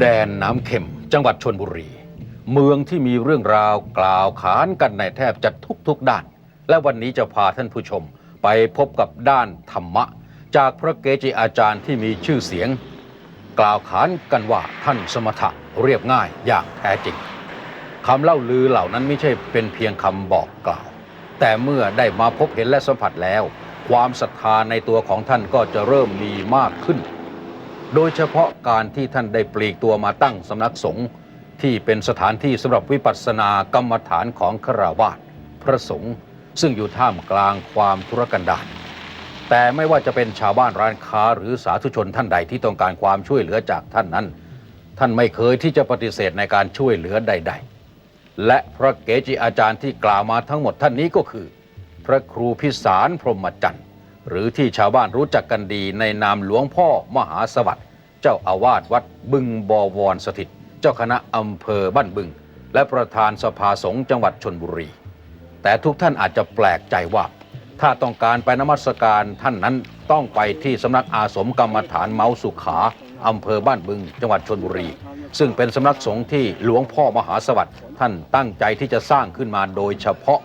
แดนน้ำเข็ม จังหวัดชนบุรี เมืองที่มีเรื่องราวกล่าวขานกันในแทบจะทุกๆด้าน และวันนี้จะพาท่านผู้ชมไปพบกับด้านธรรมะ จากพระเกจิอาจารย์ที่มีชื่อเสียง กล่าวขานกันว่าท่านสมถะเรียบง่ายอย่างแท้จริงคำเล่าลือเหล่านั้นไม่ใช่เป็นเพียงคำบอกกล่าว แต่เมื่อได้มาพบเห็นและสัมผัสแล้ว ความศรัทธาในตัวของท่านก็จะเริ่มมีมากขึ้น โดยเฉพาะการที่ท่านได้ปลีกตัวมาตั้งสำนักสงฆ์ที่เป็นสถานที่สำหรับวิปัสสนากรรมฐานของคราวาสพระสงฆ์ซึ่งอยู่ท่ามกลางความทุรกันดารแต่ไม่ว่าจะเป็นชาวบ้านร้านค้าหรือสาธุชนท่านใดที่ต้องการความช่วยเหลือจากท่านนั้น ท่านไม่เคยที่จะปฏิเสธในการช่วยเหลือใด ๆ และพระเกจิอาจารย์ที่กล่าวมาทั้งหมดท่านนี้ก็คือ พระครูพิสารพรหมจันทร์ หรือที่ชาวบ้านรู้จักกันดีในนามหลวงพ่อมหาสวัสดิ์เจ้าอาวาสวัดบึงบวรสถิต เจ้าคณะอำเภอบ้านบึง และประธานสภาสงฆ์จังหวัดชนบุรี แต่ทุกท่านอาจจะแปลกใจว่า ถ้าต้องการไปนมัสการท่านนั้นต้องไปที่สำนักอาสมกรรมฐานเมาสุขาอำเภอบ้านบึง จังหวัดชนบุรี ซึ่งเป็นสำนักสงฆ์ที่หลวงพ่อมหาสวัสดิ์ท่านตั้งใจที่จะสร้างขึ้นมาโดยเฉพาะ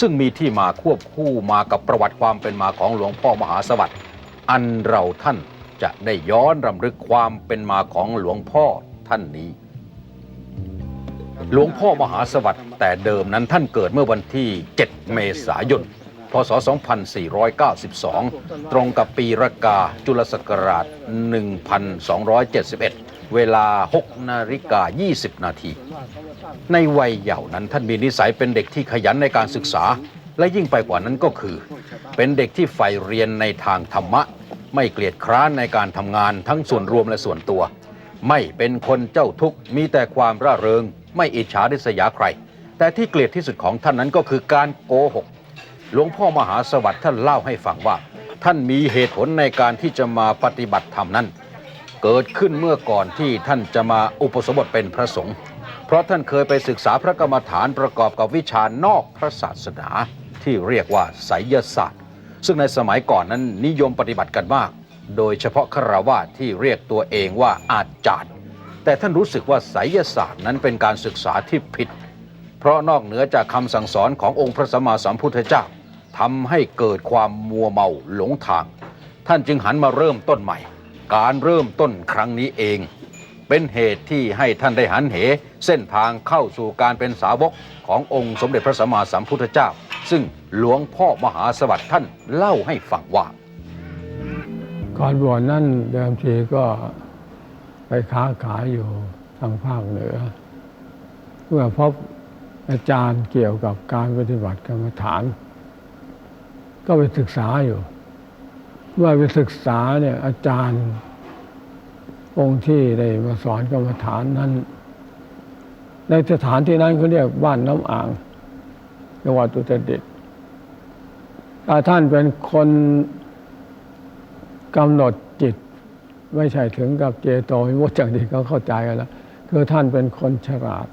ซึ่งมีที่มาควบคู่มากับประวัติความเป็นมาของหลวงพ่อมหาสวัสดิ์อันเราท่านจะได้ย้อนรำลึกความเป็นมาของหลวงพ่อท่านนี้ หลวงพ่อมหาสวัสดิ์แต่เดิมนั้นท่านเกิดเมื่อวันที่ 7 เมษายน พศ 2492 ตรงกับปีรากาจุลศักราช 1271 เวลา 6 นาฬิกา 20 นาที ในวัยเยาว์นั้นท่านมีนิสัยเป็นเด็กที่ขยันในการศึกษา และยิ่งไปกว่านั้นก็คือ เป็นเด็กที่ใฝ่เรียนในทางธรรมะ ไม่เกลียดคร้านในการทำงานทั้งส่วนรวมและส่วนตัว ไม่เป็นคนเจ้าทุกข์มีแต่ความร่าเริง ไม่อิจฉาริษยาใคร แต่ที่เกลียดที่สุดของท่านนั้นก็คือการโกหกหลวงพ่อมหาสวัสดิ์ท่านเล่าให้ฟังว่า ท่านมีเหตุผลในการที่จะมาปฏิบัติธรรมนั้น เกิดขึ้นเมื่อก่อนที่ท่านจะมาอุปสมบทเป็นพระสงฆ์เพราะท่านเคยไปศึกษาพระกรรมฐานประกอบกับวิชานอกพระศาสนาที่เรียกว่าไสยศาสตร์ ซึ่งในสมัยก่อนนั้นนิยมปฏิบัติกันมาก โดยเฉพาะคารวะที่เรียกตัวเองว่าอาจารย์ แต่ท่านรู้สึกว่าไสยศาสตร์นั้นเป็นการศึกษาที่ผิด เพราะนอกเหนือจากคำสั่งสอนขององค์พระสัมมาสัมพุทธเจ้าทำให้เกิดความมัวเมาหลงทาง ท่านจึงหันมาเริ่มต้นใหม่ การเริ่มต้นครั้งนี้เอง เป็นเหตุที่ให้ท่านได้หันเห เส้นทางเข้าสู่การเป็นสาวกขององค์สมเด็จพระสัมมาสัมพุทธเจ้า ซึ่งหลวงพ่อมหาสวัสดิ์ท่านเล่าให้ฟังว่า ก่อนบวชนั่นเดิมทีก็ไปค้าขายอยู่ทางภาคเหนือเมื่อพบอาจารย์เกี่ยวกับการปฏิบัติกรรมฐาน ก็ไปศึกษาอยู่ เมื่อไปศึกษาเนี่ยอาจารย์ องค์ที่ได้มาสอนกรรมฐานนั้น ในสถานที่นั้นเขาเรียกบ้านน้ำอ่างจังหวัดอุตรดิตถ์ถ้าท่านเป็นคนกำหนดจิต ไม่ใช่ถึงกับเจโตวิมุตติอย่างที่เขาเข้าใจกันแล้วคือท่านเป็นคนฉลาด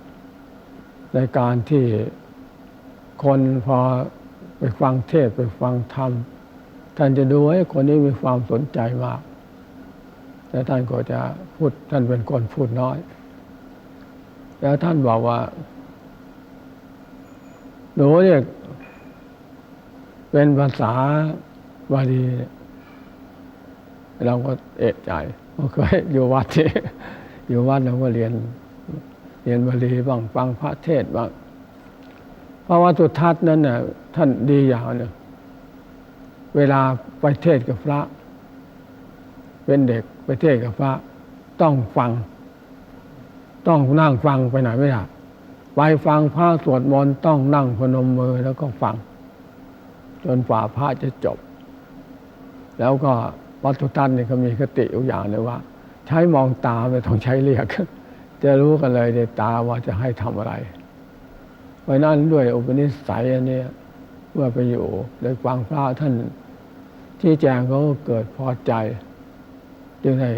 ในการที่คนพอไปฟังเทศไปฟังธรรม ท่านจะดูให้คนนี้มีความสนใจมาก แต่ท่านก็จะพูดท่านเป็นคนพูดน้อย แล้วท่านบอกว่าหนูเนี่ยเป็นภาษาบาลีเราก็เอะใจเราเคยอยู่วัดที่อยู่วัดเราก็เรียน เรียนบาลีบ้างฟังพระเทศบ้างเพราะว่าสุทัศน์นั้นน่ะท่านดีอย่างหนึ่ง เวลาไปเทศกับพระ เป็นเด็กไปเทศกับพระ ต้องฟัง ต้องนั่งฟังไปไหนไม่ได้ไปฟังพระสวดมนต์ต้องนั่งพนมมือแล้วก็ฟัง จนฝ่าพระจะจบ แล้วก็วัตถุท่านนี่เขามีคติอยู่อย่างหนึงว่า ใช้มองตาไม่ต้องใช้เรียก จะรู้กันเลยในตาว่าจะให้ทำอะไรเพราะนั้นด้วยอุปนิสัยอันนี้เมื่อไปอยู่ได้ฟังพระท่าน ที่แจงเขาก็เกิดพอใจ จึงได้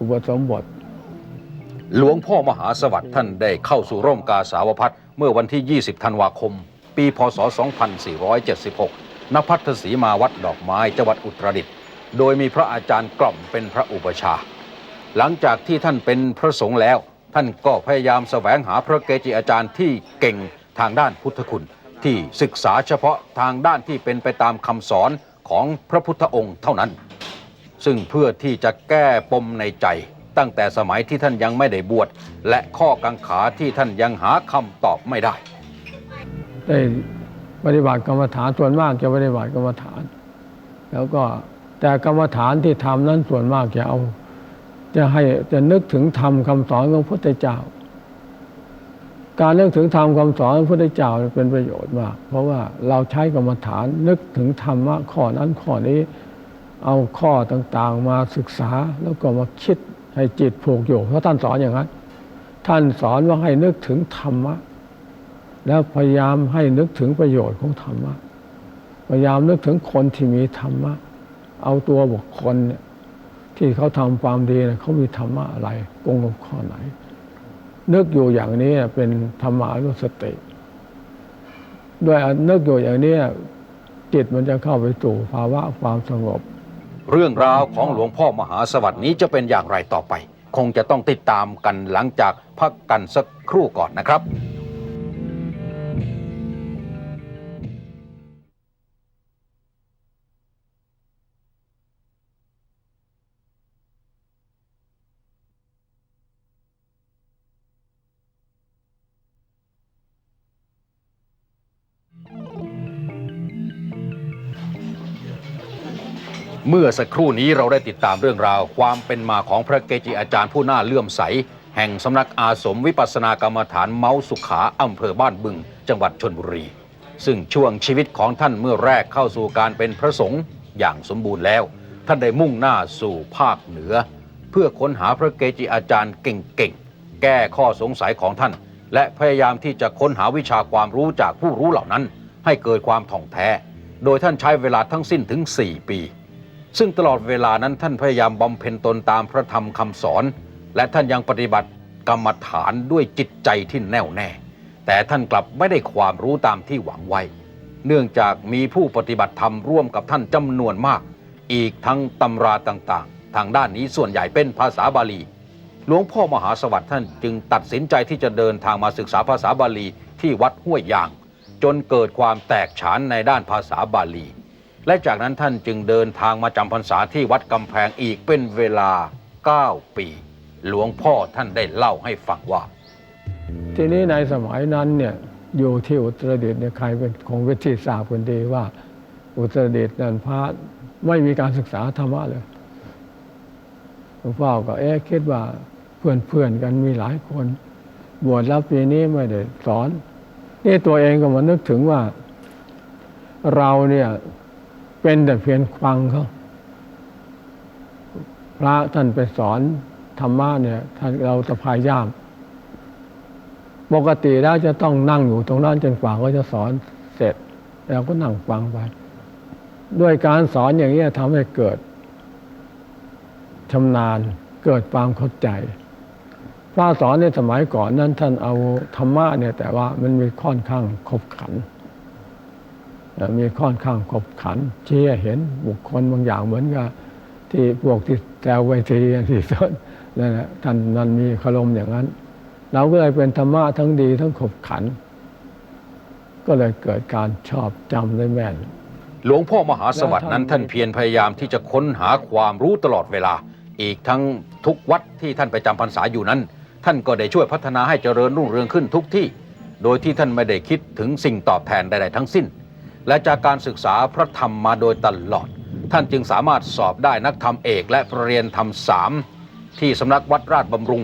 อุปสมบท หลวงพ่อมหาสวัสดิ์ท่านได้เข้าสู่ร่มกาสาวพัฒน์เมื่อวันที่ 20 ธันวาคม ปี พศ 2476 ณ พัทธสีมาวัดดอกไม้จังหวัดอุตรดิตถ์ โดยมีพระอาจารย์กล่อมเป็นพระอุปชา หลังจากที่ท่านเป็นพระสงฆ์แล้ว ท่านก็พยายามแสวงหาพระเกจิอาจารย์ที่เก่งทางด้านพุทธคุณ ที่ศึกษาเฉพาะทางด้านที่เป็นไปตามคำสอน ของพระพุทธองค์เท่านั้น ซึ่งเพื่อที่จะแก้ปมในใจ ตั้งแต่สมัยที่ท่านยังไม่ได้บวชและข้อกังขาที่ท่านยังหาคำตอบไม่ได้ ได้ปฏิบัติกรรมฐานส่วนมากจะปฏิบัติกรรมฐาน แล้วก็แต่กรรมฐานที่ทำนั้นส่วนมากจะเอา จะให้จะนึกถึงธรรมคำสอนของพระพุทธเจ้า การนึกถึงธรรมคำสอนพระพุทธเจ้าเป็นประโยชน์มาก เพราะว่าเราใช้กรรมฐานนึกถึงธรรมะข้อนั้นข้อนี้เอาข้อต่างๆมาศึกษาแล้วก็มาคิดให้จิตผูกอยู่เพราะท่านสอนอย่างนั้น ท่านสอนว่าให้นึกถึงธรรมะ แล้วพยายามให้นึกถึงประโยชน์ของธรรมะ พยายามนึกถึงคนที่มีธรรมะ เอาตัวบุคคลเนี่ยที่เขาทำความดีเนี่ยเขามีธรรมะอะไรกงกับข้อไหน นึกอยู่อย่างนี้เป็นธรรมานุสติ ด้วยนึกอยู่อย่างนี้จิตมันจะเข้าไปสู่ภาวะความสงบ เรื่องราวของหลวงพ่อมหาสวัสดิ์นี้จะเป็นอย่างไรต่อไป คงจะต้องติดตามกันหลังจากพักกันสักครู่ก่อนนะครับ เมื่อสักครู่นี้เราได้ติดตามเรื่องราว ความเป็นมาของพระเกจิอาจารย์ผู้น่าเลื่อมใส แห่งสำนักอาสมวิปัสสนากรรมฐานเมาสุขาอำเภอบ้านบึง จังหวัดชนบุรี ซึ่งช่วงชีวิตของท่านเมื่อแรกเข้าสู่การเป็นพระสงฆ์อย่างสมบูรณ์แล้ว ท่านได้มุ่งหน้าสู่ภาคเหนือ เพื่อค้นหาพระเกจิอาจารย์เก่งๆแก้ข้อสงสัยของท่าน และพยายามที่จะค้นหาวิชาความรู้จากผู้รู้เหล่านั้น ให้เกิดความถ่องแท้ โดยท่านใช้เวลาทั้งสิ้นถึง 4 ปี ซึ่งตลอดเวลานั้นท่านพยายามบำเพ็ญตนตามพระธรรมคำสอน และท่านยังปฏิบัติกรรมฐานด้วยจิตใจที่แน่วแน่ แต่ท่านกลับไม่ได้ความรู้ตามที่หวังไว้ เนื่องจากมีผู้ปฏิบัติธรรมร่วมกับท่านจำนวนมาก อีกทั้งตำราต่างๆ ทางด้านนี้ส่วนใหญ่เป็นภาษาบาลี หลวงพ่อมหาสวัสดิ์ท่านจึงตัดสินใจที่จะเดินทางมาศึกษาภาษาบาลีที่วัดห้วยยาง จนเกิดความแตกฉานในด้านภาษาบาลี และจากนั้นท่านจึงเดินทางมาจำพรรษาที่วัดกำแพงอีกเป็นเวลา 9 ปี หลวงพ่อท่านได้เล่าให้ฟังว่า ทีนี้ในสมัยนั้นเนี่ยอยู่ที่อุตรดิตถ์เนี่ยใครเป็นคงเวทีทราบกันดีว่า อุตรดิตถ์นั้นพระไม่มีการศึกษาธรรมะเลยหลวงพ่อก็เอ๊ะคิดว่าเพื่อนเพื่อนๆกันมีหลายคน บวชแล้วปีนี้ไม่ได้สอน นี่ตัวเองก็มานึกถึงว่า เราเนี่ย เป็นแต่เพียงฟังเขาพระท่านไปสอนธรรมะเนี่ยท่านเราจะพยายาม ปกติแล้วจะต้องนั่งอยู่ตรงนั้นจนกว่าเขาจะสอนเสร็จเราก็นั่งฟังไปด้วยการสอนอย่างนี้ทำให้เกิดชำนาญเกิดความเข้าใจ พระสอนในสมัยก่อนนั้นท่านเอาธรรมะเนี่ยแต่ว่ามันมีค่อนข้างขบขัน มีค่อนข้างขบขันเชี่ยเห็นบุคคลบางอย่างเหมือนกับที่พวกที่แซวเวทีที่ต้นนั่นแหละท่านนั้นมีคารมอย่างนั้น เราก็เลยเป็นธรรมะทั้งดีทั้งขบขัน ก็เลยเกิดการชอบจำได้แม่น หลวงพ่อมหาสวัสดิ์นั้นท่านเพียรพยายามที่จะค้นหาความรู้ตลอดเวลา อีกทั้งทุกวัดที่ท่านไปจำพรรษาอยู่นั้น ท่านก็ได้ช่วยพัฒนาให้เจริญรุ่งเรืองขึ้นทุกที่ โดยที่ท่านไม่ได้คิดถึงสิ่งตอบแทนใดๆทั้งสิ้น และจากการศึกษาพระธรรมมาโดยตลอด ท่านจึงสามารถสอบได้นักธรรมเอกและปรริญญาธรรมสามที่สำนักวัดราชบำรุง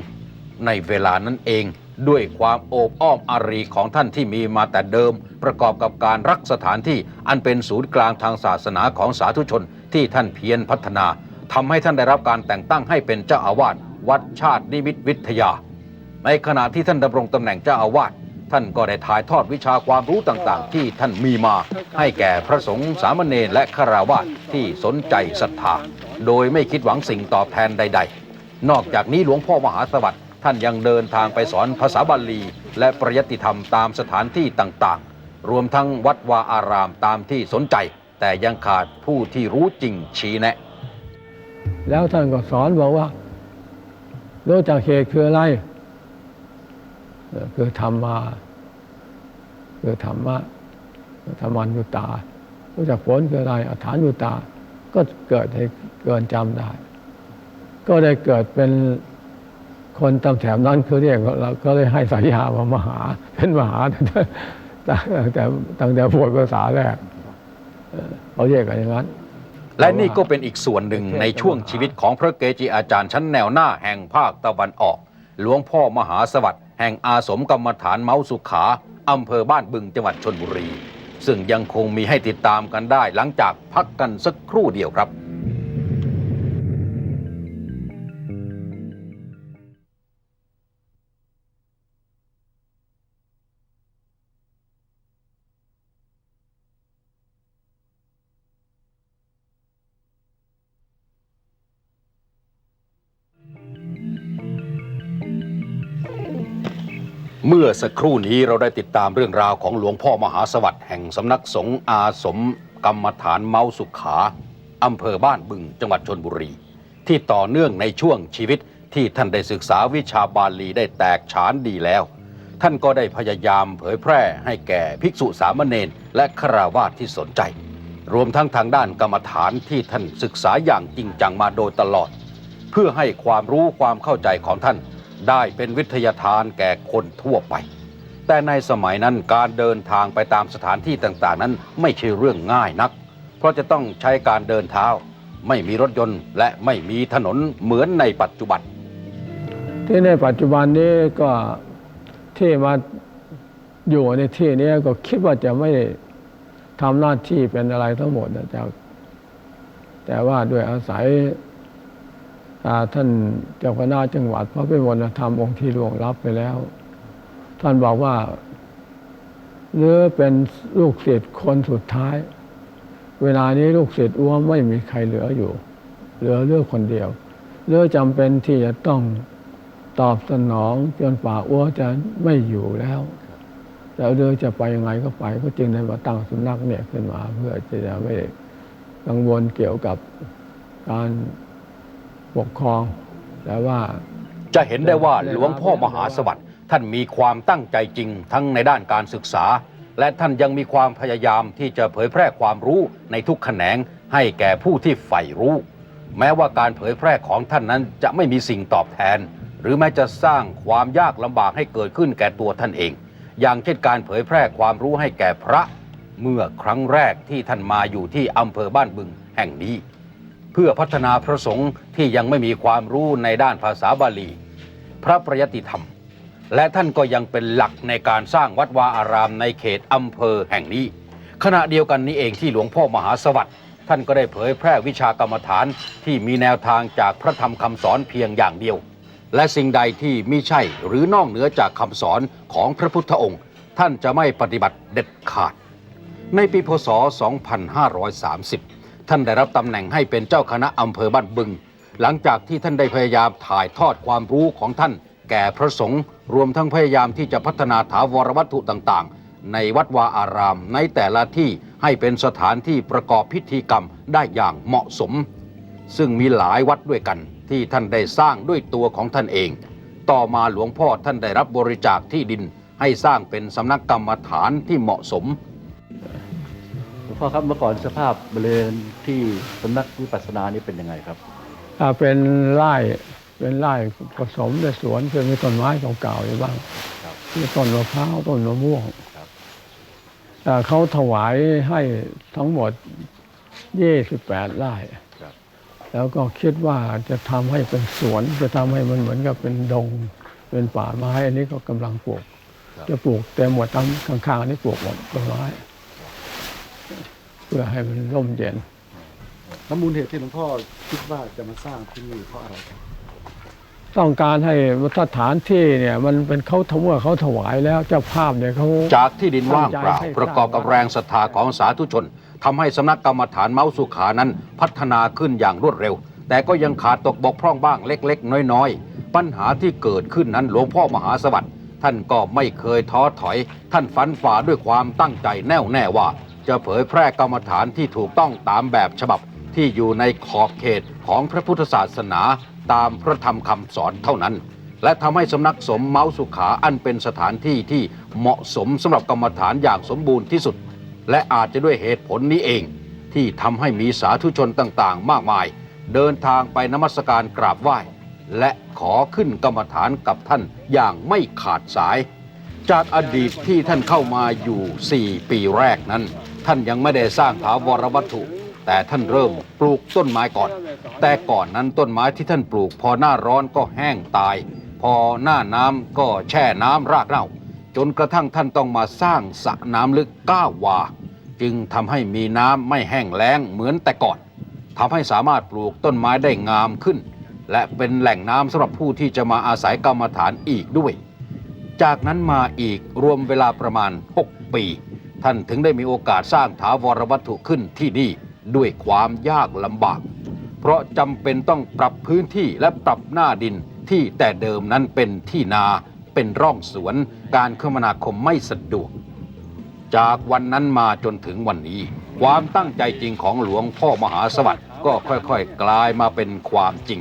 ในเวลานั้นเองด้วยความโอบอ้อมอารีของท่านที่มีมาแต่เดิม ประกอบกับการรักสถานที่อันเป็นศูนย์กลางทางศาสนาของสาธุชนที่ท่านเพียรพัฒนาทำให้ท่านได้รับการแต่งตั้งให้เป็นเจ้าอาวาสวัดชาตินิมิตวิทยา ในขณะที่ท่านดำรงตำแหน่งเจ้าอาวาส ท่านก็ได้ถ่ายทอดวิชาความรู้ต่างๆ ที่ท่านมีมา ให้แก่พระสงฆ์สามเณรและฆราวาสที่สนใจศรัทธา โดยไม่คิดหวังสิ่งตอบแทนใด ๆ นอกจากนี้หลวงพ่อมหาสวัสดิ์ท่านยังเดินทางไปสอนภาษาบาลี และปริยัติธรรมตามสถานที่ต่างๆ รวมทั้งวัดวาอารามตามที่สนใจ แต่ยังขาดผู้ที่รู้จริงชี้แนะ แล้วท่านก็สอนบอกว่ารู้จักเหตุคืออะไร คือธรรมา คือธรรมะธรรมัญญุตา รู้จักผลคืออะไรอัฏฐานุตา ก็เกิดให้เกินจำได้ ก็ได้เกิดเป็นคนตำแถมนั้นคือเรียกเราก็เลยให้สายยาว่ามหา เป็นมหาตั้งแต่ตั้งแต่ตั้งแต่บวชภาษาแรกเออเขาเรียกกันอย่างนั้น และนี่ก็เป็นอีกส่วนหนึ่งในช่วงชีวิตของพระเกจิอาจารย์ชั้นแนวหน้าแห่งภาคตะวันออก หลวงพ่อมหาสวัสดิ์ แห่งอาสมกรรมฐานเมาสุขาอำเภอบ้านบึงจังหวัดชนบุรี ซึ่งยังคงมีให้ติดตามกันได้หลังจากพักกันสักครู่เดียวครับ เมื่อสักครู่นี้เราได้ติดตามเรื่องราวของหลวงพ่อมหาสวัสดิ์แห่งสำนักสงฆ์อาสม กรรมฐานเมาสุขาอำเภอบ้านบึงจังหวัดชนบุรี ที่ต่อเนื่องในช่วงชีวิตที่ท่านได้ศึกษาวิชาบาลีได้แตกฉานดีแล้ว ท่านก็ได้พยายามเผยแพร่ให้แก่ภิกษุสามเณรและคราวาสที่สนใจ รวมทั้งทางด้านกรรมฐานที่ท่านศึกษาอย่างจริงจังมาโดยตลอด เพื่อให้ความรู้ความเข้าใจของท่าน ได้เป็นวิทยาทานแก่คนทั่วไป แต่ในสมัยนั้นการเดินทางไปตามสถานที่ต่างๆ นั้นไม่ใช่เรื่องง่ายนัก เพราะจะต้องใช้การเดินเท้า ไม่มีรถยนต์ และไม่มีถนนเหมือนในปัจจุบัน ที่ในปัจจุบันนี้ก็ที่มาอยู่ในที่นี้ก็คิดว่าจะไม่ทำหน้าที่เป็นอะไรทั้งหมดนะแต่แต่ว่าด้วยอาศัย ท่านเจ้าคณะจังหวัดพระพิมลธรรมองค์ที่หลวงรับไปแล้ว ท่านบอกว่าเนื้อเป็นลูกศิษย์คนสุดท้าย เวลานี้ลูกศิษย์อ้วมไม่มีใครเหลืออยู่ เหลือเลือกคนเดียวเลือจำเป็นที่จะต้องตอบสนองจนป่าอ้วจะไม่อยู่แล้วแล้วเรือจะไปยังไงก็ไป ก็จึงได้มาตั้งสำนักเนี่ยขึ้นมา เพื่อจะไม่กังวลเกี่ยวกับการ ปกครอง แต่ว่า จะเห็นได้ว่าหลวงพ่อมหาสวัสดิ์ท่านมีความตั้งใจจริงทั้งในด้านการศึกษา และท่านยังมีความพยายามที่จะเผยแพร่ความรู้ในทุกแขนงให้แก่ผู้ที่ใฝ่รู้ แม้ว่าการเผยแพร่ของท่านนั้นจะไม่มีสิ่งตอบแทน หรือแม้จะสร้างความยากลำบากให้เกิดขึ้นแก่ตัวท่านเอง อย่างเช่นการเผยแพร่ความรู้ให้แก่พระ เมื่อครั้งแรกที่ท่านมาอยู่ที่อำเภอบ้านบึงแห่งนี้ เพื่อพัฒนาพระสงฆ์ที่ยังไม่มีความรู้ในด้านภาษาบาลี พระประยติธรรม และท่านก็ยังเป็นหลักในการสร้างวัดวาอารามในเขตอำเภอแห่งนี้ ขณะเดียวกันนี้เองที่หลวงพ่อมหาสวัสดิ์ท่านก็ได้เผยแพร่วิชากรรมฐานที่มีแนวทางจากพระธรรมคำสอนเพียงอย่างเดียว และสิ่งใดที่ไมิใช่หรือนอกเหนือจากคำสอนของพระพุทธองค์ ท่านจะไม่ปฏิบัติเด็ดขาด ในปีพศ 2530 ท่านได้รับตำแหน่งให้เป็นเจ้าคณะอำเภอบ้านบึง หลังจากที่ท่านได้พยายามถ่ายทอดความรู้ของท่าน แก่พระสงฆ์รวมทั้งพยายามที่จะพัฒนาถาวรวัตถุต่างๆ ในวัดวาอาราม ในแต่ละที่ให้เป็นสถานที่ประกอบพิธีกรรมได้อย่างเหมาะสม ซึ่งมีหลายวัดด้วยกัน ที่ท่านได้สร้างด้วยตัวของท่านเอง ต่อมาหลวงพ่อท่านได้รับบริจาคที่ดิน ให้สร้างเป็นสำนักกรรมฐานที่เหมาะสม งพ่อครับเมื่อก่อนสภาพบริเวณที่สำนักวิปัสสนานี่เป็นยังไงครับอ่าเป็นไร่เป็นไร่ผสมในสวนคือมีต้นไม้เก่าๆอยู่บ้างครับมีต้นมะพร้าวต้นมะม่วงครับอ่าเขาถวายให้ทั้งหมด 28ไร่ครับแล้วก็คิดว่าจะทำให้เป็นสวน จะทำให้มันเหมือนกับเป็นดง เป็นป่าไม้ อันนี้ก็กำลังปลูกครับจะปลูกเต็มหมดทั้งข้างๆอันนี้ปลูกหมดต้นไม้เพื่อให้มันร่มเย็นน้ำมูลเหตุที่หลวงพ่อคิดว่าจะมาสร้างที่นี่เพราะอะไรครับต้องการให้สถานที่เนี่ยมันเป็นเขาทเมื่อเขาถวายแล้วเจ้าภาพเนี่ยเขาจากที่ดินว่างเปล่าตั้งใจให้ประกอบกับแรงศรัทธาของสาธุชนทำให้สำนักกรรมฐานเมาสุขานั้น พัฒนาขึ้นอย่างรวดเร็ว แต่ก็ยังขาดตกบกพร่องบ้างเล็ก ๆ น้อย ๆ ปัญหาที่เกิดขึ้นนั้นหลวงพ่อมหาสวัสดิ์ท่านก็ไม่เคยท้อถอย ท่านฝันฝ่าด้วยความตั้งใจแน่วแน่ว่า จะเผยแพร่กรรมฐานที่ถูกต้องตามแบบฉบับที่อยู่ในขอบเขตของพระพุทธศาสนาตามพระธรรมคำสอนเท่านั้น และทำให้สำนักสมเมาสุขาอันเป็นสถานที่ที่เหมาะสมสำหรับกรรมฐานอย่างสมบูรณ์ที่สุด และอาจจะด้วยเหตุผลนี้เอง ที่ทำให้มีสาธุชนต่างๆ มากมาย เดินทางไปนมัสการกราบไหว้ และขอขึ้นกรรมฐานกับท่านอย่างไม่ขาดสาย จากอดีตที่ท่านเข้ามาอยู่ 4 ปีแรกนั้น ท่านยังไม่ได้สร้างถาวรวัตถุ แต่ท่านเริ่มปลูกต้นไม้ก่อน แต่ก่อนนั้นต้นไม้ที่ท่านปลูก พอหน้าร้อนก็แห้งตาย พอหน้าน้ำก็แช่น้ำรากเน่า จนกระทั่งท่านต้องมาสร้างสระน้ำลึก9วา จึงทำให้มีน้ำไม่แห้งแล้งเหมือนแต่ก่อนทำให้สามารถปลูกต้นไม้ได้งามขึ้น และเป็นแหล่งน้ำสำหรับผู้ที่จะมาอาศัยกรรมฐานอีกด้วย จากนั้นมาอีกรวมเวลาประมาณ 6 ปี ท่านถึงได้มีโอกาสสร้างถาวรวัตถุขึ้นที่นี่ด้วยความยากลำบาก เพราะจำเป็นต้องปรับพื้นที่และปรับหน้าดินที่แต่เดิมนั้นเป็นที่นาเป็นร่องสวน การคมนาคมไม่สะดวก จากวันนั้นมาจนถึงวันนี้ ความตั้งใจจริงของหลวงพ่อมหาสวัสดิ์ก็ค่อยๆ กลายมาเป็นความจริง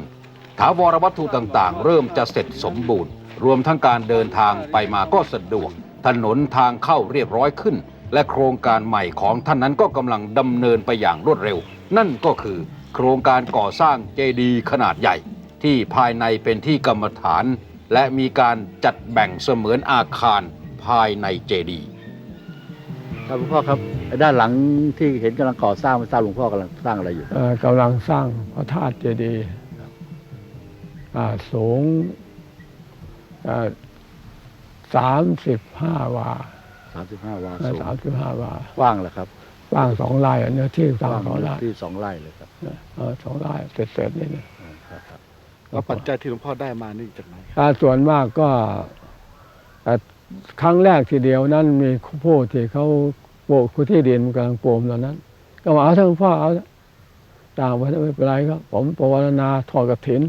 ถาวรวัตถุต่างๆ เริ่มจะเสร็จสมบูรณ์ รวมทั้งการเดินทางไปมาก็สะดวก ถนนทางเข้าเรียบร้อยขึ้น และโครงการใหม่ของท่านนั้นก็กำลังดำเนินไปอย่างรวดเร็ว นั่นก็คือโครงการก่อสร้างเจดีย์ขนาดใหญ่ ที่ภายในเป็นที่กรรมฐาน และมีการจัดแบ่งเสมือนอาคารภายในเจดีย์ครับหลวงพ่อครับไอ้ด้านหลังที่เห็นกำลังก่อสร้างไม่ทราบหลวงพ่อกำลังสร้างอะไรอยู่เอ่อกำลังสร้างพระธาตุเจดีย์อ่าสูงสามสิบห้าวา 35วาสูงสามสิบห้าวากว้างเหรอครับกว้างสองไร่อะเนื้อที่สร้างสองไร่ที่สองไร่เลยครับเออสองไร่เสร็จๆนี่นะครับครับแล้วปัจจัยที่หลวงพ่อได้มานี่จากไหนอ่าส่วนมากก็เอ่อครั้งแรกทีเดียวนั้นมีผู้ที่เขาปลูกพื้นที่ดินกำลังปลูกตอนนั้น ก็มาเอาเถอะหลวงพ่อเอาเถอะต่างไปไม่เป็นไรครับ ผมปวารณาทอดกระถิน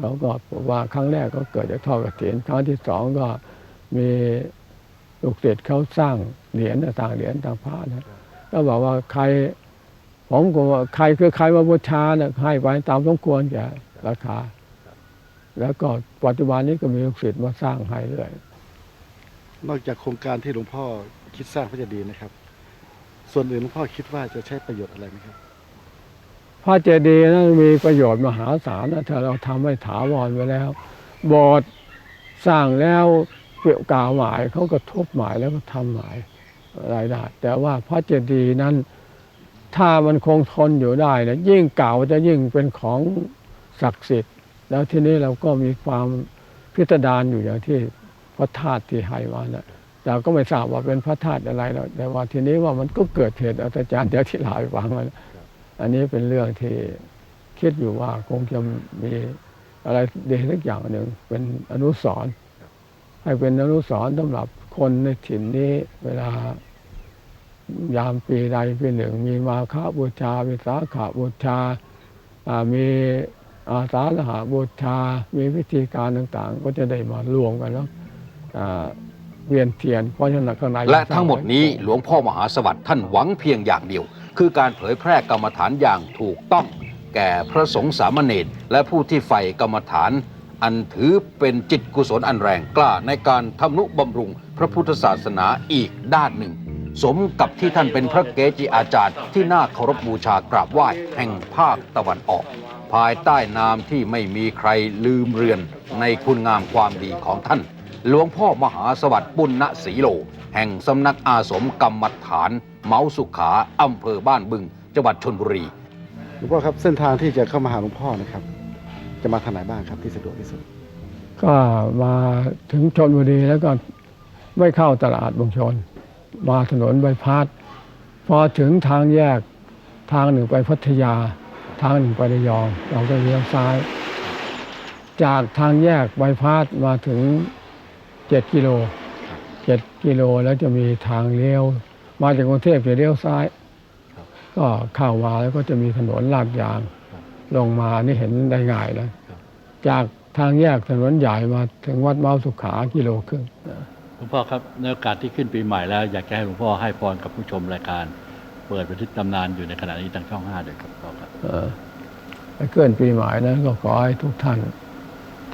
เราก็บอกว่าครั้งแรกก็เกิดจากทอดกระถินครั้งที่สองก็มี ลูกศิษย์เขาสร้างเหรียญนะต่างเหรียญต่างพระนะก็บอกว่าใคร ผมก็ว่าใครคือใครมาบูชาเนี่ยให้ไปตามสมควรแก่ราคา แล้วก็ปัจจุบันนี้ก็มีลูกศิษย์มาสร้างให้เรื่อยนอกจากโครงการที่หลวงพ่อคิดสร้างพระเจดีย์นะครับ ส่วนอื่นหลวงพ่อคิดว่าจะใช้ประโยชน์อะไรไหมครับ พระเจดีย์นั้นมีประโยชน์มหาศาลนะถ้าเราทำให้ถาวรไว้แล้ว โบสถ์สร้างแล้ว เปี่ยวกล่าวหมายเขาก็ทุบหมายแล้วก็ทำหมายอะไรได้ แต่ว่าพระเจดีย์นั้นถ้ามันคงทนอยู่ได้นะยิ่งเก่าจะยิ่งเป็นของศักดิ์สิทธิ์ แล้วทีนี้เราก็มีความพิสดารณาอยู่อย่างที่พระธาตุที่ให้มานะเราก็ไม่ทราบว่าเป็นพระธาตุอะไรแล้วแต่ว่าทีนี้ว่ามันก็เกิดเหตุอัศจรรย์เดี๋ยวที่เล่าให้ฟังมานอันนี้เป็นเรื่องที่คิดอยู่ว่าคงจะมีอะไรเดีสักอย่างหนึ่งเป็นอนุสรณ์ ให้เป็นอนุสรณ์สำหรับคนในถิ่นนี้ เวลายามปีใดปีหนึ่ง มีมาฆบูชามีสาขาบูชามีอาสาฬหาบูชา มีวิธีการต่างๆ ก็จะได้มารวมกันแล้วเวียนเทียนเพราะฉะนั้นข้างในและทั้งหมดนี้หลวงพ่อมหาสวัสดิ์ท่านหวังเพียงอย่างเดียว คือการเผยแพร่กรรมฐานอย่างถูกต้อง แก่พระสงฆ์สามเณรและผู้ที่ใฝ่กรรมฐาน อันถือเป็นจิตกุศลอันแรงกล้าในการทำนุบำรุงพระพุทธศาสนาอีกด้านหนึ่ง สมกับที่ท่านเป็นพระเกจิอาจารย์ที่น่าเคารพบูชากราบไหว้แห่งภาคตะวันออก ภายใต้นามที่ไม่มีใครลืมเรือนในคุณงามความดีของท่าน หลวงพ่อมหาสวัสดิ์ปุณณศรีโล แห่งสำนักอาสมกรรมฐาน เมาสุขาอำเภอบ้านบึง จังหวัดชนบุรีหลวงพ่อครับเส้นทางที่จะเข้ามาหาหลวงพ่อนะครับ จะมาทางไหนบ้างครับที่สะดวกที่สุด ก็มาถึงชนบุรีแล้วก็ไม่เข้าตลาดบางชน มาถนนใบพัดพอถึงทางแยกทางหนึ่งไปพัทยา ทางหนึ่งไประยอง เราก็เลี้ยวซ้าย จากทางแยกใบพัดมาถึงเจ็ดกิโลเจ็ดกิโลแล้วจะมีทางเลี้ยว มาจากกรุงเทพจะเลี้ยวซ้าย ก็เข้ามาแล้วก็จะมีถนนลาดยาง ลงมานี่เห็นได้ง่ายเลยจากทางแยกถนนใหญ่มาถึงวัดเมาสุขากิโลครึ่งหลวงพ่อครับในโอกาสที่ขึ้นปีใหม่แล้ว อยากจะให้หลวงพ่อให้พรกับผู้ชมรายการ เปิดบันทึกตำนานอยู่ในขณะนี้ทางช่องห้าด้วยครับหลวงพ่อครับเอ่อเคลื่อนปีใหม่นั้นก็ขอให้ทุกท่าน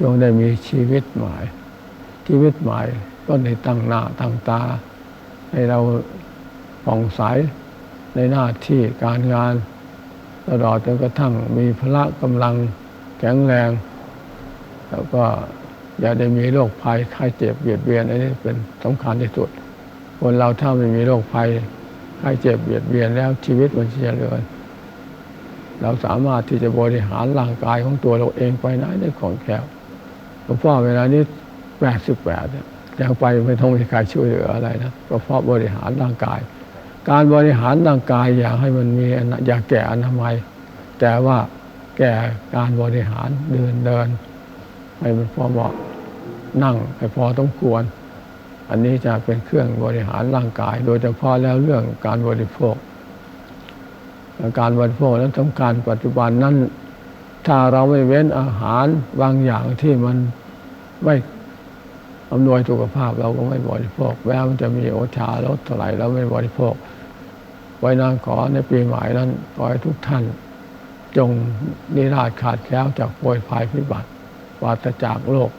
จงได้มีชีวิตใหม่ชีวิตใหม่ก็ในตั้งหน้าตั้งตา ให้เราผ่องใสในหน้าที่การงาน ตลอดจนกระทั่งมีพละกำลังแข็งแรง แล้วก็อย่าได้มีโรคภัยไข้เจ็บเบียดเบียนอันนี้เป็นสำคัญที่สุด คนเราถ้าไม่มีโรคภัยไข้เจ็บเบียดเบียนแล้วชีวิตมันจะเจริญเราสามารถที่จะบริหารร่างกายของตัวเราเองไปไหนได้ของแคล้วหลวงพ่อเวลานี้แปดสิบแปดยังไปไม่ต้องมีใครช่วยเหลืออะไรนะก็เพราะบริหารร่างกาย การบริหารร่างกายอยากให้มันมีอนาอย่าแก่อนามัย แต่ว่าแก่การบริหารเดินเดินให้มันพอเหมาะนั่งให้พอต้องควร อันนี้จะเป็นเครื่องบริหารร่างกาย โดยเฉพาะแล้วเรื่องการบริโภค การบริโภคนั้นสำคัญปัจจุบันนั้น ถ้าเราไม่เว้นอาหารบางอย่างที่มันไม่อำนวยสุขภาพเราก็ไม่บริโภคแม้มันจะมีโอชาลดเท่าไหร่เราไม่บริโภค ไว้นานขอในปีใหม่นั้นขอให้ทุกท่าน จงนิราชขาดแคล้วจากป่วยภัยพิบัติปราศจากโรค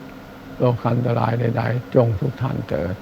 โรคอันตรายใดๆ จงทุกท่านเกิด